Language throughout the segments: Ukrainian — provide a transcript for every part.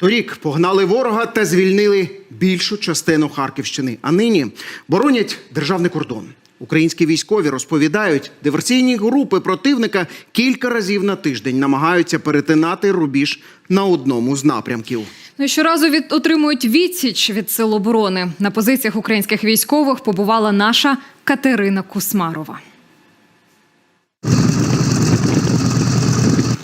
Торік погнали ворога та звільнили більшу частину Харківщини. А нині боронять державний кордон. Українські військові розповідають, диверсійні групи противника кілька разів на тиждень намагаються перетинати рубіж на одному з напрямків. Ну, щоразу від отримують відсіч від сил оборони. На позиціях українських військових побувала наша Катерина Кусмарова.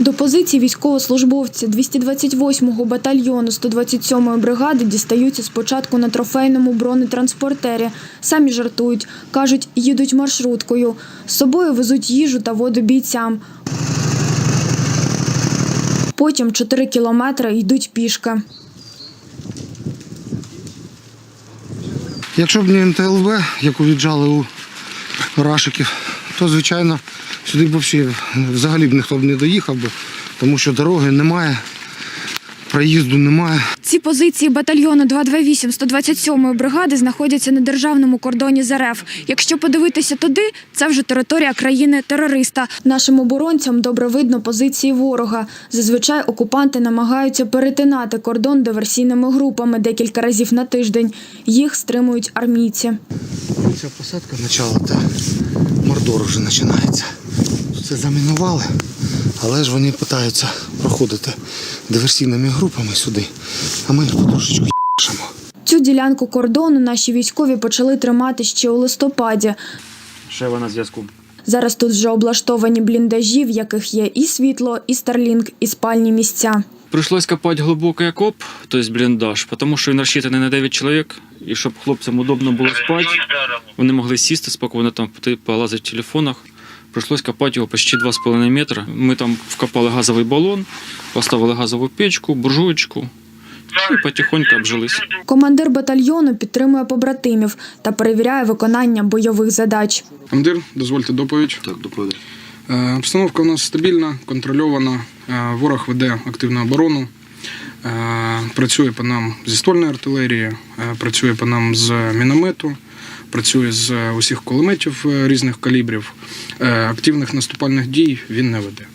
До позиції військовослужбовці 228-го батальйону 127-ї бригади дістаються спочатку на трофейному бронетранспортері. Самі жартують, кажуть, їдуть маршруткою. З собою везуть їжу та воду бійцям. Потім 4 кілометри йдуть пішки. Якщо б не НТЛВ, яку віджали у Рашиків, то звичайно сюди б взагалі б ніхто б не доїхав би, тому що дороги немає, проїзду немає. Ці позиції батальйону 228 127-ї бригади знаходяться на державному кордоні з РФ. Якщо подивитися туди, це вже територія країни-терориста. Нашим оборонцям добре видно позиції ворога. Зазвичай окупанти намагаються перетинати кордон диверсійними групами декілька разів на тиждень. Їх стримують армійці. Ця посадка почала, та мордор вже починається. Це замінували, але ж вони намагаються проходити диверсійними групами сюди, а ми їх потрошечку їшимо. Цю ділянку кордону наші військові почали тримати ще у листопаді. Шева на зв'язку. Зараз тут вже облаштовані бліндажі, в яких є і світло, і старлінг, і спальні місця. Пришлось копати глибокий окоп, тобто бліндаж, тому що він розчитаний на 9 чоловік, і щоб хлопцям удобно було спати, вони могли сісти спокійно, там полазити в телефонах. Пришлось копати його почти 2,5 метри. Ми там вкопали газовий балон, поставили газову печку, буржуєчку і потихоньку обжились. Командир батальйону підтримує побратимів та перевіряє виконання бойових задач. Командир, дозвольте доповідь. Так, доповідь. Е, Обстановка у нас стабільна, контрольована. Е, Ворог веде активну оборону. Е, Працює по нам зі ствольної артилерії, е, працює по нам з міномету, працює з усіх кулеметів е, різних калібрів. Е, Активних наступальних дій він не веде.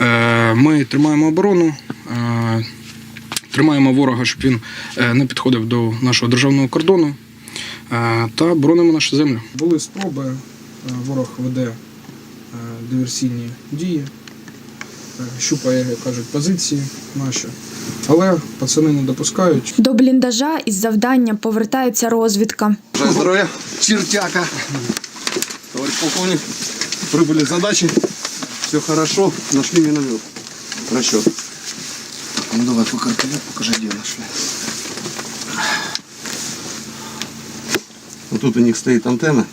Е, Ми тримаємо оборону, е, тримаємо ворога, щоб він е, не підходив до нашого державного кордону е, та боронимо нашу землю. Були спроби, е, ворог веде е, диверсійні дії, е, щупає, як кажуть, позиції наші. Але пацани не допускають. До бліндажа із завданням повертається розвідка. Здоров'я, чертяка. Товарищ полковник, прибыли с задачи. Все хорошо, нашли миномет. Расчет. Ну давай по картине покажи, де нашли. Вот тут у них стоит антенна.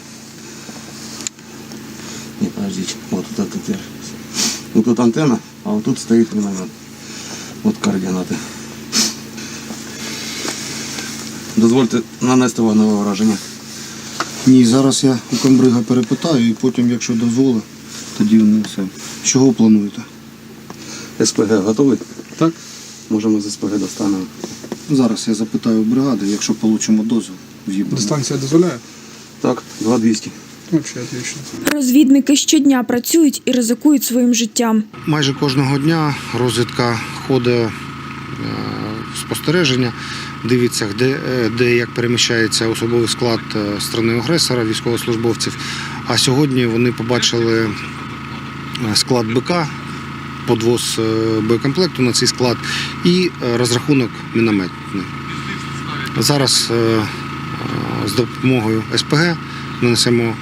Не, подождите, вот тут это Вот тут антенна, а вот тут стоит миномет. Вот координаты. Дозвольте нанести вогневе враження. Ні, зараз я у комбрига перепитаю і потім, якщо дозволить, тоді все. Чого плануєте? СПГ готовий? Так. Можемо з СПГ достанемо. Зараз я запитаю бригади, якщо получимо дозвіл, в'їбемо. Дистанція дозволяє? Так, 2200. Взагалі, отлично. Розвідники щодня працюють і ризикують своїм життям. Майже кожного дня розвідка ходить е, в спостереження, дивиться, де, е, де як переміщається особовий склад е, сторони агресора, військовослужбовців. А сьогодні вони побачили склад БК, подвоз боєкомплекту на цей склад і розрахунок мінометний. Зараз з допомогою СПГ нанесемо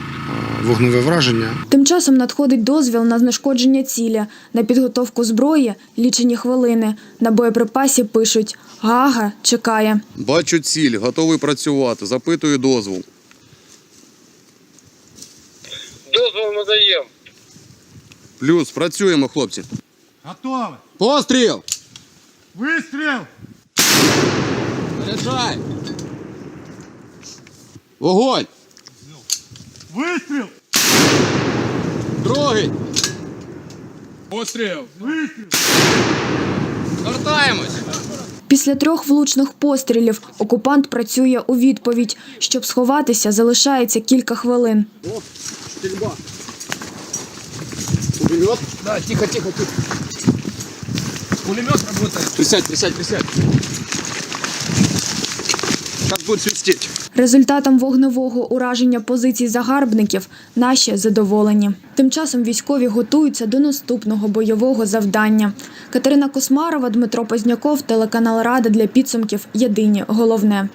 вогневе враження Тим часом надходить дозвіл на знешкодження цілі, на підготовку зброї лічені хвилини. На боєприпасі пишуть Гага чекає. Бачу ціль, готовий працювати. Запитую дозвол. Дозвол надаємо. Плюс, працюємо, хлопці. Готовы! Постріл! Выстрел! Заряджай! Вогонь! Выстрел! Другий! Постріл! Вертаємось! Після трьох влучних пострілів окупант працює у відповідь. Щоб сховатися, залишається кілька хвилин. Пулемет. Да, тихо, тихо, тихо. Пулемет работает. Присядь, присядь, присядь. Сейчас будет свистеть. Результатом вогневого ураження позицій загарбників наші задоволені. Тим часом військові готуються до наступного бойового завдання. Катерина Космарова, Дмитро Позняков, телеканал Рада для підсумків. Єдині головне.